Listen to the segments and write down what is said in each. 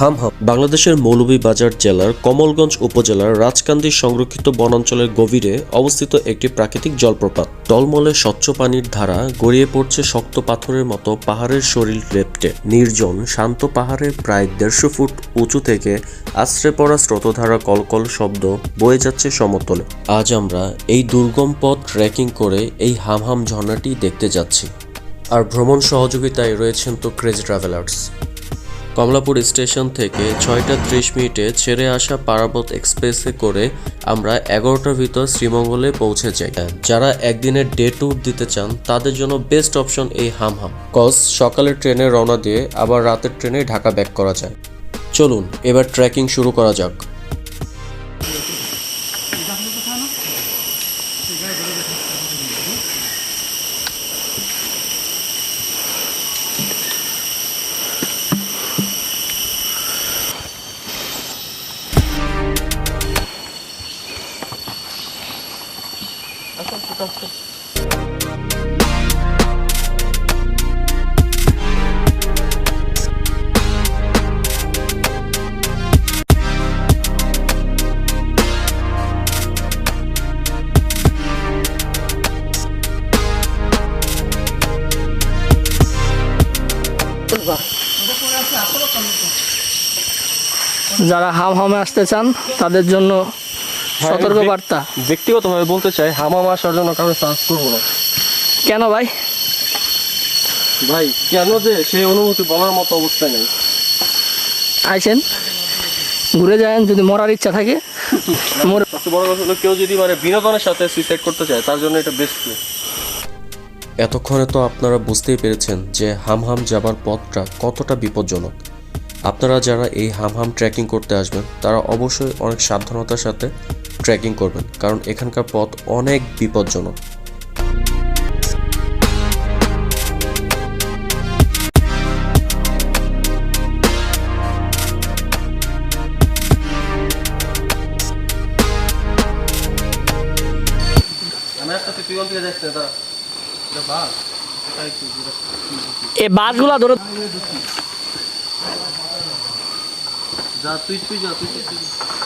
হামহাম বাংলাদেশের মৌলভীবাজার জেলার কমলগঞ্জ উপজেলার রাজকান্দি সংরক্ষিত বনাঞ্চলের গভীরে অবস্থিত একটি প্রাকৃতিক জলপ্রপাত। টলমলে স্বচ্ছ পানির ধারা গড়িয়ে পড়ছে শক্ত পাথরের মতো পাহাড়ের শরীর লেপ্টে নির্জন, শান্ত পাহাড়ের প্রায় দেড়শো ফুট উঁচু থেকে আশ্রে পড়া স্রোতধারা কলকল শব্দ বয়ে যাচ্ছে সমতলে। আজ আমরা এই দুর্গম পথ ট্রেকিং করে এই হামহাম ঝর্ণাটি দেখতে যাচ্ছি। আর ভ্রমণ সহযোগিতায় রয়েছেন তো ক্রেজ ট্রাভেলার্স। কমলাপুর স্টেশন থেকে ছয়টা ত্রিশ মিনিটে ছেড়ে আসা পারাবত এক্সপ্রেসে করে আমরা এগারোটার ভিতর শ্রীমঙ্গলে পৌঁছে যাই। যারা একদিনের ডে ট্যুর দিতে চান, তাদের জন্য বেস্ট অপশন এই হাম হাম কজ সকালের ট্রেনে রওনা দিয়ে আবার রাতের ট্রেনে ঢাকা ব্যাক করা যায়। চলুন, এবার ট্রেকিং শুরু করা যাক। যারা হাম হামে আসতে চান তাদের জন্য সতর্ক বার্তা ব্যক্তিগতভাবে বলতে চাই হামাম আসার জন্য কারও সার্চ করব না। কেন ভাই? ভাই কেন যে সেই অনুভূতি বলার মতো অবস্থায় নেই। আইছেন? ঘুরে যান যদি মরার ইচ্ছা থাকে। মরে বড় কথা হলো কেউ যদি মানে বিনোদনের সাথে সুইসাইড করতে চায় তার জন্য এটা বেস্ট এতক্ষণে তো আপনারা বুঝতেই পেরেছেন যে হামহাম যাবার পথটা কতটা বিপজ্জনক। আপনারা যারা এই হামহাম ট্রেকিং করতে আসবেন, তারা অবশ্যই অনেক সাবধানতার সাথে ট্রেকিং করবেন, কারণ এখানকার পথ অনেক বিপজ্জনক। আমি একটা তুই जा तू तू जा तू तू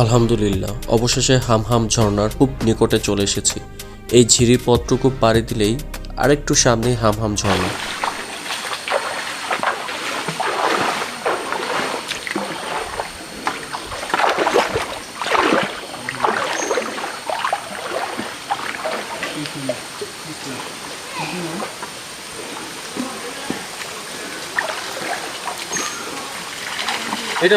আলহামদুলিল্লাহ, অবশেষে হামহাম ঝর্ণার খুব নিকটে চলে এসেছি। এই ঝিরি পথটুকু পাড়ি দিলেই আরেকটু সামনেই হামহাম ঝর্ণা। এটা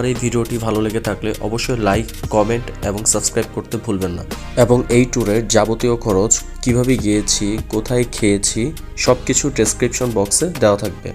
আমার এই ভিডিওটি ভালো লেগে থাকলে অবশ্যই লাইক, কমেন্ট এবং সাবস্ক্রাইব করতে ভুলবেন না। এবং এই ট্যুরের যাবতীয় খরচ, কীভাবে গিয়েছি, কোথায় খেয়েছি সব কিছু ডেসক্রিপশন বক্সে দেওয়া থাকবে।